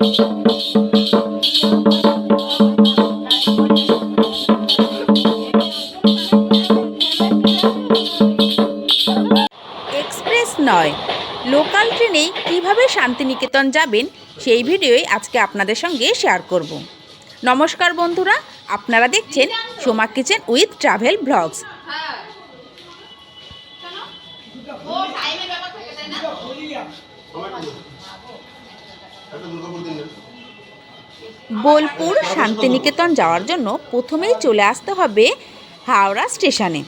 Express নয়। Local ট্রেনে কীভাবে শান্তিনিকেতন যাবেন, সেই ভিডিওই আজকে আপনাদের সঙ্গে শেয়ার করব। নমস্কার বন্ধুরা, আপনারা দেখছেন Soma kitchen with travel blogs. Bolpur Santiniketan যাওয়ার জন্য প্রথমেই চলে আসতে হবে হাওড়া স্টেশনে।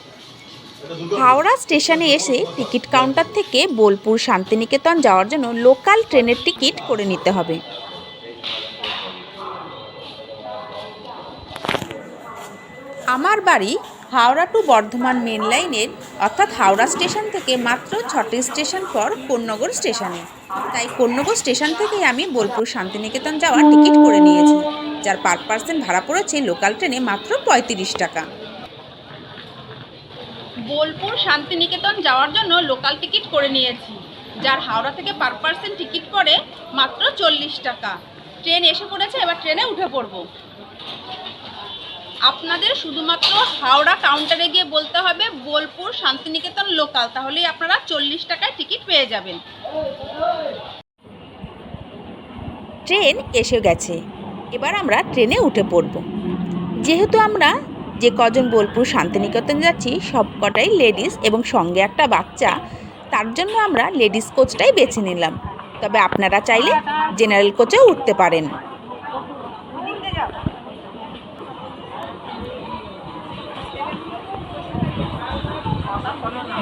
হাওড়া স্টেশনে এসে টিকিট কাউন্টার থেকে বোলপুর শান্তিনিকেতন যাওয়ার জন্য লোকাল ট্রেনের টিকিট করে নিতে হবে। আমার বাড়ি হাওড়া টু বর্ধমান মেন লাইনের, অর্থাৎ হাওড়া স্টেশন থেকে মাত্র ছটি স্টেশন পর কোন্নগর স্টেশনে। তাই কোন্নগর স্টেশন থেকেই আমি বোলপুর শান্তিনিকেতন যাওয়ার টিকিট করে নিয়েছি, যার পার পার্সেন্ট ভাড়া পড়েছে লোকাল ট্রেনে মাত্র পঁয়ত্রিশ টাকা। বোলপুর শান্তিনিকেতন যাওয়ার জন্য লোকাল টিকিট করে নিয়েছি, যার হাওড়া থেকে পার পার্সেন্ট টিকিট পড়ে মাত্র চল্লিশ টাকা। ট্রেন এসে পড়েছে, এবার ট্রেনে উঠে পড়ব। আপনাদের শুধুমাত্র হাওড়া কাউন্টারে গিয়ে বলতে হবে বোলপুর শান্তিনিকেতন লোকাল তাহলেই আপনারা চল্লিশ টাকায় টিকিট পেয়ে যাবেন। ট্রেন এসে গেছে। এবার আমরা ট্রেনে উঠে পড়ব। যেহেতু আমরা যে কজন বোলপুর শান্তিনিকেতন যাচ্ছি, সব কটাই লেডিস এবং সঙ্গে একটা বাচ্চা, তার জন্য আমরা লেডিস কোচটাই বেছে নিলাম। তবে আপনারা চাইলে জেনারেল কোচেও উঠতে পারেন।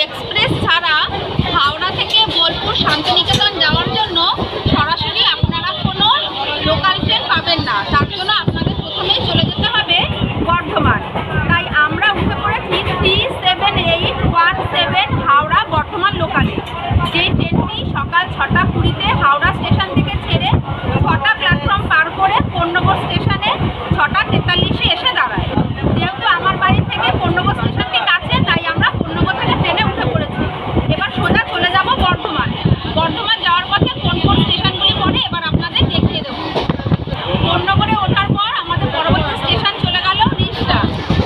এক্সপ্রেস ছাড়া হাওড়া থেকে বোলপুর শান্তিনিকেতন যাওয়ার জন্য সরাসরি আপনারা কোনো লোকাল ট্রেন পাবেন না তার জন্য আপনাদের প্রথমেই চলে যেতে হবে বর্ধমান তাই আমরা উঠে পড়েছি three seven eight one seven Howrah Bardhaman লোকালে যে ট্রেনটি সকাল ছটা কুড়িতে হাওড়া স্টেশন থেকে ছেড়ে ছটা প্ল্যাটফর্ম পার করে পণ্যগর স্টেশনে ছটা তেতাল্লিশে এসে দাঁড়ায় যেহেতু আমার বাড়ি থেকে পণ্যগর স্টেশনটি কাছে তাই আমরা পণ্যগর থেকে ট্রেনে উঠে পড়েছি এবার সোজা চলে যাব বর্ধমান বর্ধমান যাওয়ার পথে কোন কোন স্টেশনগুলি পড়ে এবার আপনাদের দেখিয়ে দেবো পণ্যগরে ওঠার পর আমাদের পরবর্তী স্টেশন চলে গেল রিষ্টা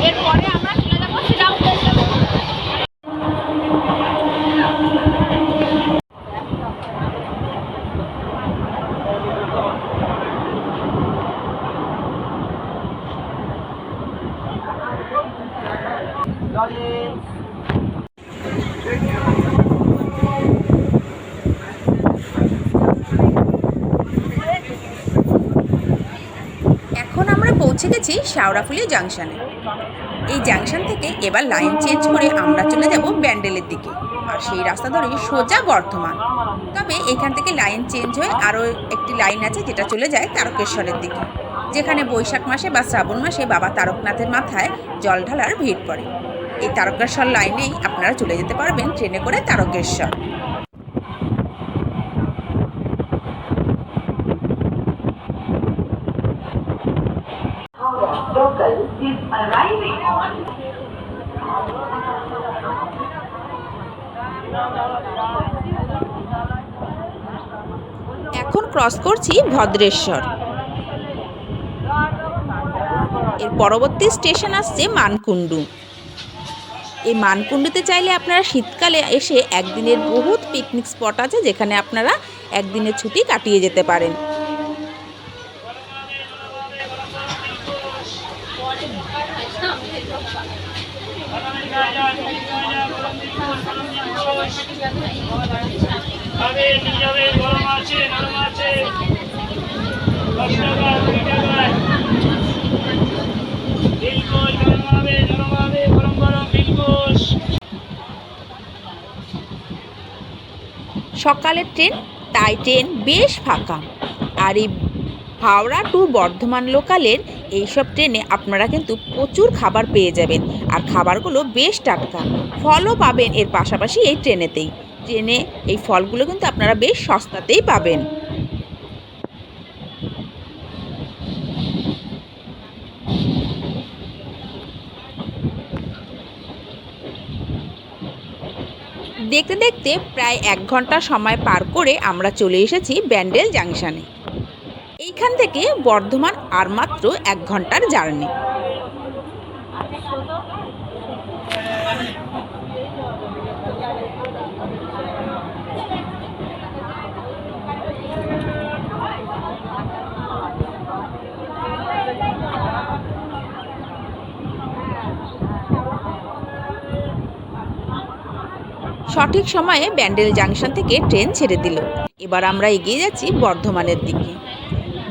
এরপরে আমরা চলে যাব শ্রীরামপুর এখন আমরা পৌঁছে গেছি শাওড়াফুলি জাংশনে। এই জাংশন থেকে এবার লাইন চেঞ্জ করে আমরা চলে যাব ব্যান্ডেলের দিকে। আর সেই রাস্তা ধরে সোজা বর্ধমান। তবে এখান থেকে লাইন চেঞ্জ হয়ে আরও একটি লাইন আছে যেটা চলে যায় তারকেশ্বরের দিকে। যেখানে বৈশাখ মাসে বা শ্রাবণ মাসে বাবা তারকনাথের মাথায় জল ঢালার ভিড় পড়ে। এই তারকেশ্বর লাইনেই আপনারা চলে যেতে পারবেন ট্রেনে করে তারকেশ্বর। ক্রস করছি ভদ্রেশ্বর। এর পরবর্তী স্টেশন আসছে মানকুণ্ডু। এই মানকুণ্ডুতে চাইলে আপনারা শীতকালে এসে একদিনের বহুত পিকনিক স্পট আছে যেখানে আপনারা একদিনের ছুটি কাটিয়ে যেতে পারেন। আছে নরম আছে দশ টাকা কুড়ি টাকায় দিলকোষ গরম হবে নরম হবে গরম গরম দিলকোষ সকালের ট্রেন, তাই ট্রেন বেশ ফাঁকা। আর এই হাওড়া টু বর্ধমান লোকালের এইসব ট্রেনে আপনারা কিন্তু প্রচুর খাবার পেয়ে যাবেন। আর খাবারগুলো বেশ টাটকা। ফলও পাবেন এর পাশাপাশি এই ট্রেনেতেই। ট্রেনে এই ফলগুলো কিন্তু আপনারা বেশ সস্তাতেই পাবেন। দেখতে দেখতে প্রায় এক ঘণ্টা সময় পার করে আমরা চলে এসেছি ব্যান্ডেল জাংশনে। এইখান থেকে বর্ধমান আর মাত্র এক ঘণ্টার জার্নি। সঠিক সময়ে ব্যান্ডেল জাংশন থেকে ট্রেন ছেড়ে দিল। এবার আমরা এগিয়ে যাচ্ছি বর্ধমানের দিকে।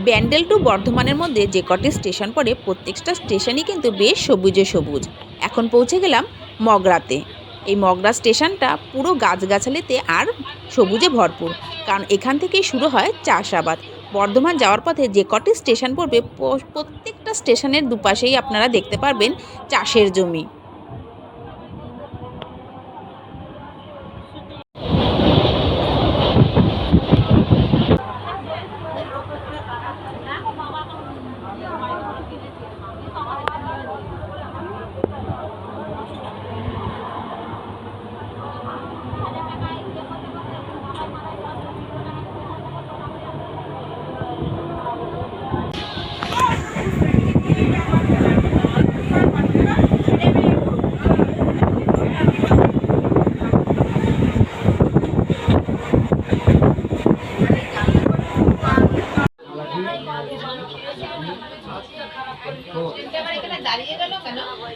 ব্যান্ডেল টু বর্ধমানের মধ্যে যে কটি স্টেশন পড়ে, প্রত্যেকটা স্টেশনই কিন্তু বেশ সবুজে সবুজ। এখন পৌঁছে গেলাম মগরাতে। এই মগরা স্টেশনটা পুরো গাছগাছালিতে আর সবুজে ভরপুর, কারণ এখান থেকেই শুরু হয় চাষাবাদ। বর্ধমান যাওয়ার পথে যে কটি স্টেশন পড়বে প্রত্যেকটা স্টেশনের দুপাশেই আপনারা দেখতে পারবেন চাষের জমি।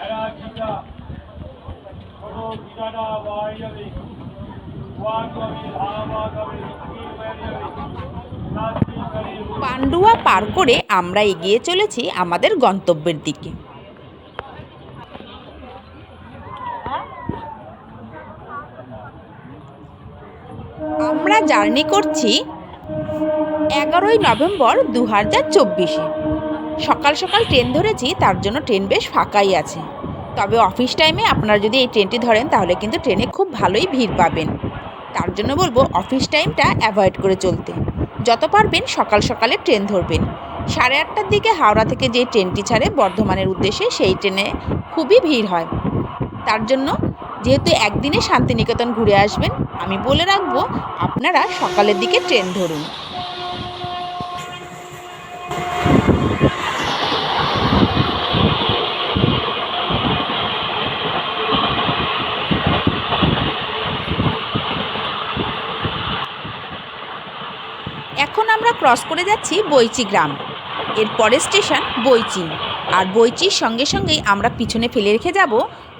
এরা গীতা ছোট গীতাটা পাওয়া যাবে ওয়ান কবি ধামা কবি কি হয়ে যাবে নাস্তি করি পান্ডুয়া পার করে আমরা এগিয়ে চলেছি আমাদের গন্তব্যের দিকে। আমরা জার্নি করছি এগারোই নভেম্বর দু হাজার চব্বিশে। সকাল সকাল ট্রেন ধরেছি, তার জন্য ট্রেন বেশ ফাঁকাই আছে। তবে অফিস টাইমে আপনারা যদি এই ট্রেনটি ধরেন, তাহলে কিন্তু ট্রেনে খুব ভালোই ভিড় পাবেন। তার জন্য বলব অফিস টাইমটা অ্যাভয়েড করে চলতে। যত পারবেন সকাল সকালে ট্রেন ধরবেন। সাড়ে আটটার দিকে হাওড়া থেকে যে ট্রেনটি ছাড়ে বর্ধমানের উদ্দেশ্যে সেই ট্রেনে খুবই ভিড় হয়। তার জন্য যেহেতু একদিনে শান্তিনিকেতন ঘুরে আসবেন, আমি বলে রাখব আপনারা সকালের দিকে ট্রেন ধরুন এখন আমরা ক্রস করে যাচ্ছি বইচি গ্রাম। এর স্টেশন বইচি আর বইচির সঙ্গে সঙ্গেই আমরা পিছনে ফেলে রেখে যাব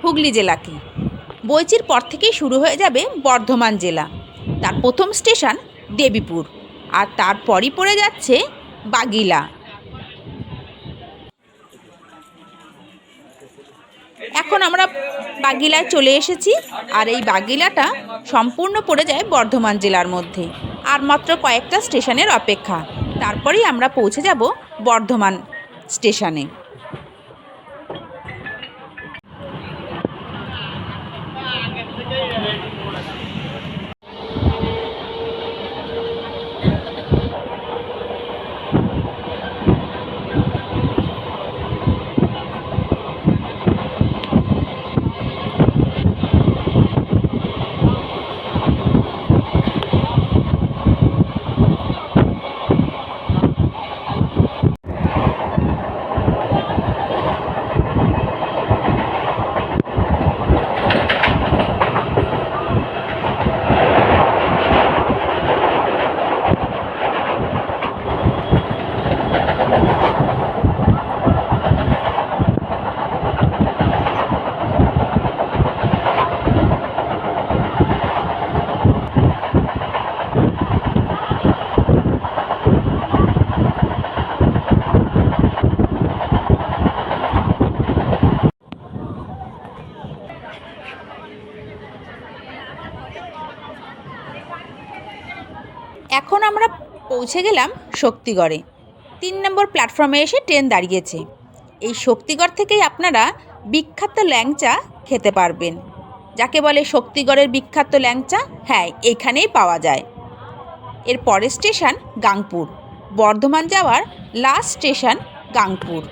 হুগলি জেলাকে। বইচির পর থেকেই শুরু হয়ে যাবে বর্ধমান জেলা। তার প্রথম স্টেশন দেবীপুর। আর তারপরই পড়ে যাচ্ছে বাগিলা। এখন আমরা বাগিলায় চলে এসেছি। আর এই বাগিলাটা সম্পূর্ণ পড়ে যায় বর্ধমান জেলার মধ্যে। আর মাত্র কয়েকটা স্টেশনের অপেক্ষা। তারপরেই আমরা পৌঁছে যাব বর্ধমান স্টেশনে। পৌঁছে গেলাম শক্তিগড়ে। তিন নম্বর প্ল্যাটফর্মে এসে ট্রেন দাঁড়িয়েছে। এই শক্তিগড় থেকেই আপনারা বিখ্যাত ল্যাংচা খেতে পারবেন। যাকে বলে শক্তিগড়ের বিখ্যাত ল্যাংচা হ্যাঁ এখানেই পাওয়া যায়। এর পরের স্টেশন গাংপুর। বর্ধমান যাওয়ার লাস্ট স্টেশন গাংপুর।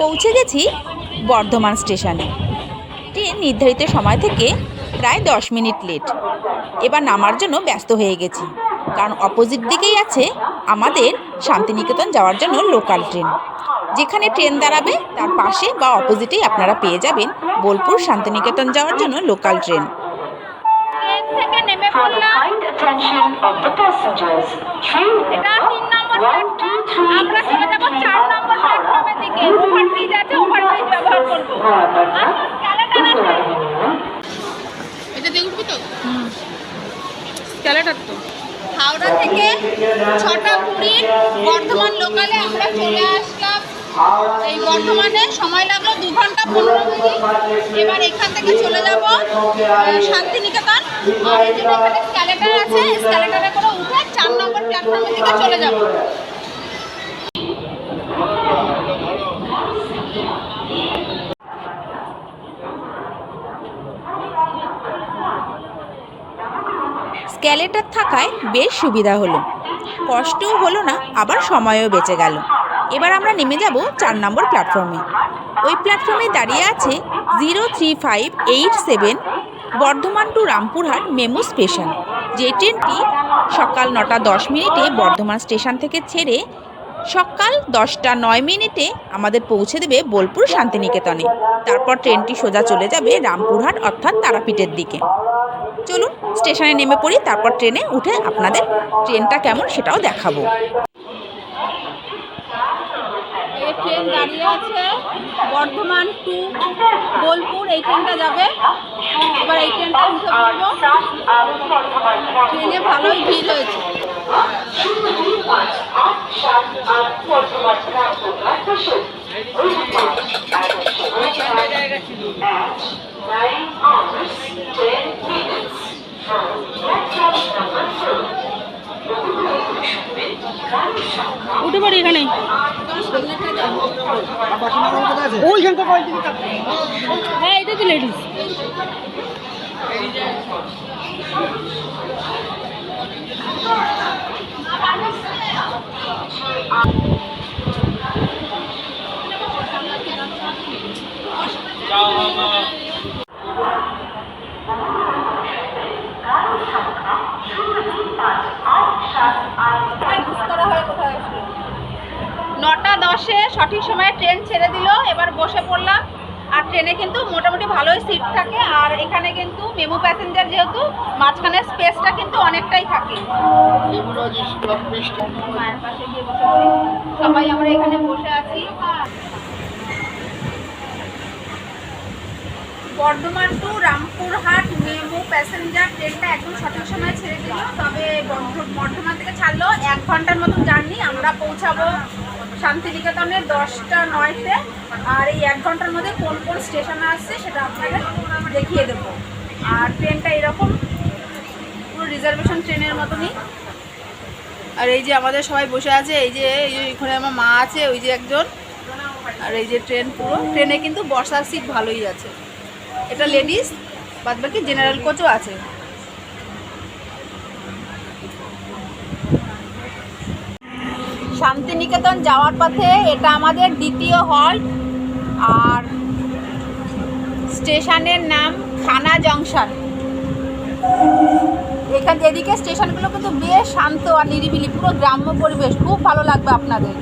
পৌঁছে গেছি বর্ধমান স্টেশনে ট্রেন নির্ধারিত সময় থেকে প্রায় দশ মিনিট লেট। এবার নামার জন্য ব্যস্ত হয়ে গেছি। কারণ অপোজিট দিকেই আছে আমাদের শান্তিনিকেতন যাওয়ার জন্য লোকাল ট্রেন। যেখানে ট্রেন দাঁড়াবে তার পাশে বা অপোজিটেই আপনারা পেয়ে যাবেন বোলপুর শান্তিনিকেতন যাওয়ার জন্য লোকাল ট্রেন। থেকে নেমে পড়লাম। এটা তিন নম্বর আমরা চলে যাব চার নম্বর প্ল্যাটফর্মের দিকে। ওভারব্রিজ আছে ওভারব্রিজ ব্যবহার করব। এটা উঠবি তো? ক্যালেটার তো। হাওড়া থেকে ছটা কুড়ি বর্ধমান লোকালে আমরা চলে আসলাম। এই বর্ধমানে সময় লাগল দু ঘণ্টা পনেরো মিনিট। এবার এখান থেকে চলে যাব শান্তিনিকেতন। আর এই জন্য এখানে স্ক্যালেটার আছে স্ক্যালেটারে করে উঠে চার নম্বর প্ল্যাটফর্মের দিকে চলে যাব। স্ক্যালেটার থাকায় বেশ সুবিধা হলো। কষ্টও হলো না, আবার সময়ও বেঁচে গেল। এবার আমরা নেমে যাব চার নম্বর প্ল্যাটফর্মে। ওই প্ল্যাটফর্মে দাঁড়িয়ে আছে zero three five eight seven Bardhaman to Rampurhat MEMU station. যে ট্রেনটি সকাল নটা দশ মিনিটে বর্ধমান স্টেশন থেকে ছেড়ে সকাল দশটা নয় মিনিটে আমাদের পৌঁছে দেবে বোলপুর শান্তিনিকেতনে। তারপর ট্রেনটি সোজা চলে যাবে রামপুরহাট অর্থাৎ তারাপীঠের দিকে। চলুন স্টেশনে নেমে পড়ি তারপর ট্রেনে উঠে আপনাদের ট্রেনটা কেমন সেটাও দেখাবো। এই ট্রেন দাঁড়িয়ে আছে বর্ধমান টু বোলপুর এই ট্রেনটা যাবে। এবার এই ট্রেনটা উঠে পড়ব। ট্রেনে ভালোই ভিড় হয়েছে। Nine hours, উঠে পড়ি এখানে। হ্যাঁ এটা তো লেডিস বুঝকরা হয়ে নটা দশে সঠিক সময়ে ট্রেন ছেড়ে দিল এবার বসে পড়লাম। আর ট্রেনে কিন্তু মোটামুটি ভালোই সিট থাকে আর এখানে কিন্তু মেমু প্যাসেঞ্জার যেহেতু মাঝখানে স্পেসটা কিন্তু অনেকটাই থাকে। সবাই আমরা এখানে বসে আছি। Bardhaman to Rampurhat, MEMU passenger ট্রেনটা একদম সঠিক সময় ছেড়ে দিল। তবে বর্ধ- বর্ধমান থেকে ছাড়লো। এক ঘণ্টার মতন জার্নি। আমরা পৌঁছাবো শান্তিনিকেতনে দশটা নয়তে। আর এই এক ঘণ্টার মধ্যে কোন কোন স্টেশনে আসছে সেটা আপনাদের দেখিয়ে দেবো। আর ট্রেনটা এরকম। পুরো রিজার্ভেশন ট্রেনের মতনই। আর এই যে আমাদের সবাই বসে আছে, এই যে এই এখানে আমার মা আছে, ওই যে একজন। আর এই যে ট্রেন পুরো। ট্রেনে কিন্তু বসার সিট ভালোই আছে। এটা লেডিস বাদ বাকি জেনারেল কোচও আছে। শান্তিনিকেতন যাওয়ার পথে এটা আমাদের দ্বিতীয় হল্ট আর স্টেশনের নাম খানা জংশন। এখান এদিকে স্টেশনগুলো কিন্তু বেশ শান্ত আর নিরিবিলি, পুরো গ্রাম্য পরিবেশ। খুব ভালো লাগবে আপনাদের।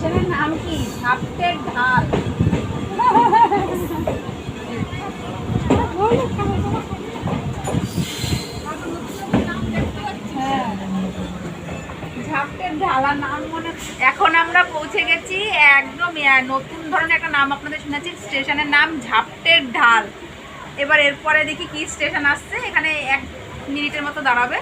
স্টেশনের নাম কি? ঝাপটের ঢাল ঢালা নাম এখন আমরা পৌঁছে গেছি একদম নতুন ধরনের একটা নাম আপনাদের শুনেছি, স্টেশনের নাম ঝাপটের ঢাল। এবার এরপরে দেখি কি স্টেশন আসছে, এখানে এক মিনিটের মতো দাঁড়াবে।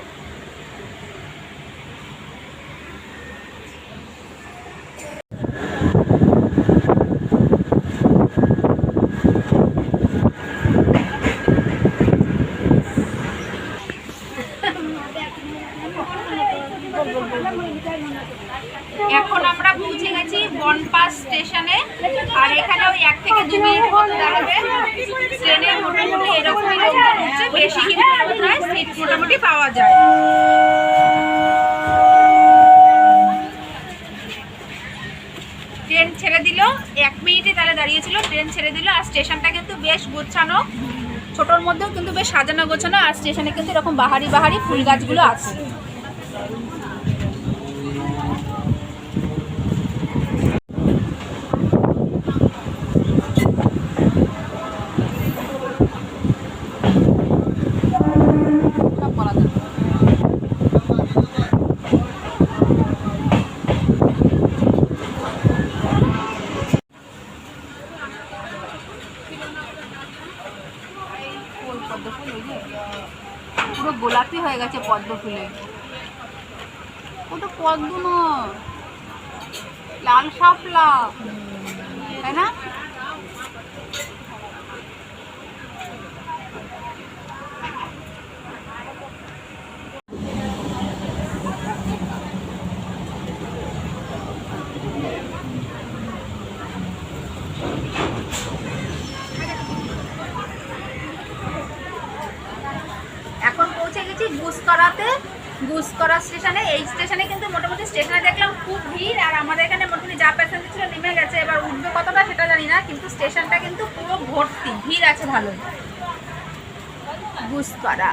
এখন আমরা পৌঁছে গেছি বনপাস স্টেশনে। আর এখানে ওই এক থেকে দু মিনিট মতো দাঁড়াবে। ট্রেনের মোটামুটি এরকমই হচ্ছে বেশি কিন্তু সিট মোটামুটি পাওয়া যায়। ট্রেন ছেড়ে দিল, এক মিনিটে তাহলে দাঁড়িয়েছিল। ট্রেন ছেড়ে দিল, আর স্টেশনটা কিন্তু বেশ গোছানো। ছোটোর মধ্যেও কিন্তু বেশ সাজানো গোছানো, আর স্টেশনে কিন্তু এরকম বাহারি বাহারি ফুল গাছগুলো আছে সব বলা যাবে না। ফুল, পদ্ম ফুল ওই যে। পুরো গোলাপি হয়ে গেছে পদ্ম ফুলে ওটা পদ্ম নয় লাল শাপলা তাই না এখন পৌঁছে গুসকরাতে গুসকরা স্টেশনে এই স্টেশনে কিন্তু মোটামুটি স্টেশনে দেখলাম খুব ভিড়, আর আমাদের এখানে মোটামুটি যা প্যাসেঞ্জার ছিল নেমে গেছে। এবার উঠবে কতটা সেটা জানি না, কিন্তু স্টেশনটা কিন্তু পুরো ভর্তি, ভিড় আছে ভালোই। গুসকরা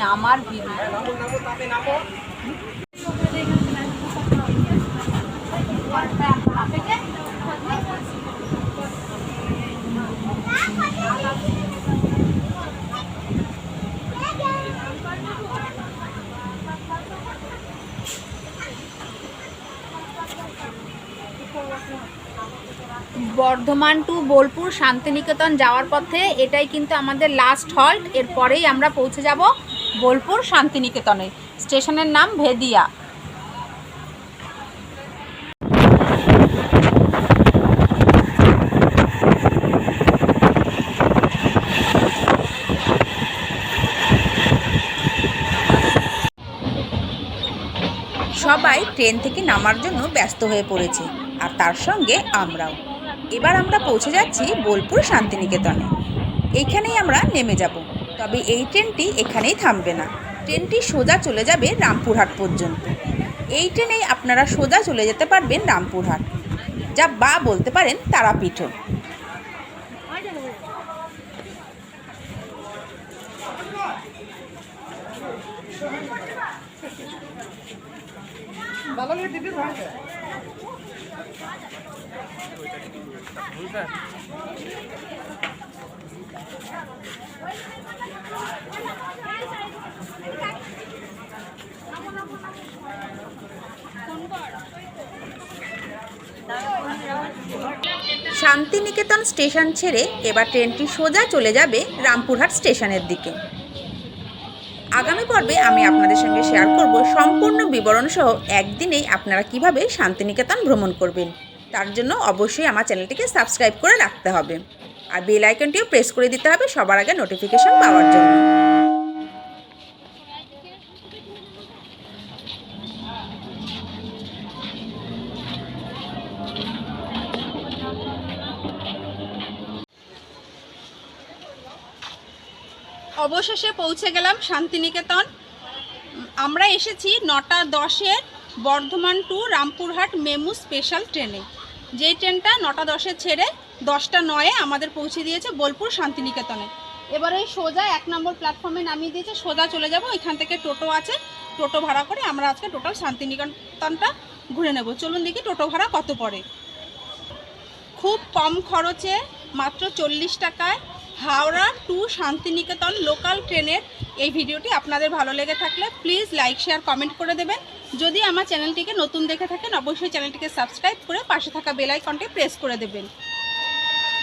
নামার ভিড়। বর্ধমান টু বোলপুর শান্তিনিকেতন যাওয়ার পথে এটাই কিন্তু আমাদের লাস্ট হল্ট এরপরেই আমরা পৌঁছে যাব বোলপুর শান্তিনিকেতনে। স্টেশনের নাম ভেদিয়া। সবাই ট্রেন থেকে নামার জন্য ব্যস্ত হয়ে পড়েছে, আর তার সঙ্গে আমরাও। এবার আমরা পৌঁছে যাচ্ছি বোলপুর শান্তিনিকেতনে। এইখানেই আমরা নেমে যাব। তবে এই ট্রেনটি এখানেই থামবে না। ট্রেনটি সোজা চলে যাবে রামপুরহাট পর্যন্ত। এই ট্রেনেই আপনারা সোজা চলে যেতে পারবেন রামপুরহাট। যা বা বলতে পারেন তারাপীঠও শান্তিনিকেতন স্টেশন ছেড়ে এবার ট্রেনটি সোজা চলে যাবে রামপুরহাট স্টেশনের দিকে। আগামী পর্বে আমি আপনাদের সঙ্গে শেয়ার করব সম্পূর্ণ বিবরণ সহ একদিনেই আপনারা কীভাবে শান্তিনিকেতন ভ্রমণ করবেন। তার জন্য অবশ্যই আমার চ্যানেলটিকে সাবস্ক্রাইব করে রাখতে হবে। আর বেল আইকনটিও প্রেস করে দিতে হবে সবার আগে নোটিফিকেশন পাওয়ার জন্য। অবশেষে পৌঁছে গেলাম শান্তিনিকেতন। আমরা এসেছি নটা দশের Bardhaman to Rampurhat MEMU special ট্রেনে। যেই ট্রেনটা নটা দশে ছেড়ে দশটা নয়ে আমাদের পৌঁছে দিয়েছে বোলপুর শান্তিনিকেতনে। এবারে সোজা এক নম্বর প্ল্যাটফর্মে নামিয়ে দিয়েছে, সোজা চলে যাব, এখান থেকে টোটো আছে, টোটো ভাড়া করে আমরা আজকে টোটাল শান্তিনিকেতনটা ঘুরে নেব। চলুন দেখি টোটো ভাড়া কত পড়ে। খুব কম খরচে মাত্র চল্লিশ টাকায় হাওড়া টু শান্তিনিকেতন লোকাল ট্রেনের এই ভিডিওটি আপনাদের ভালো লেগে থাকলে প্লিজ লাইক শেয়ার কমেন্ট করে দেবেন। যদি আমার চ্যানেলটিকে নতুন দেখে থাকেন, অবশ্যই চ্যানেলটিকে সাবস্ক্রাইব করে পাশে থাকা বেল আইকনটি প্রেস করে দেবেন।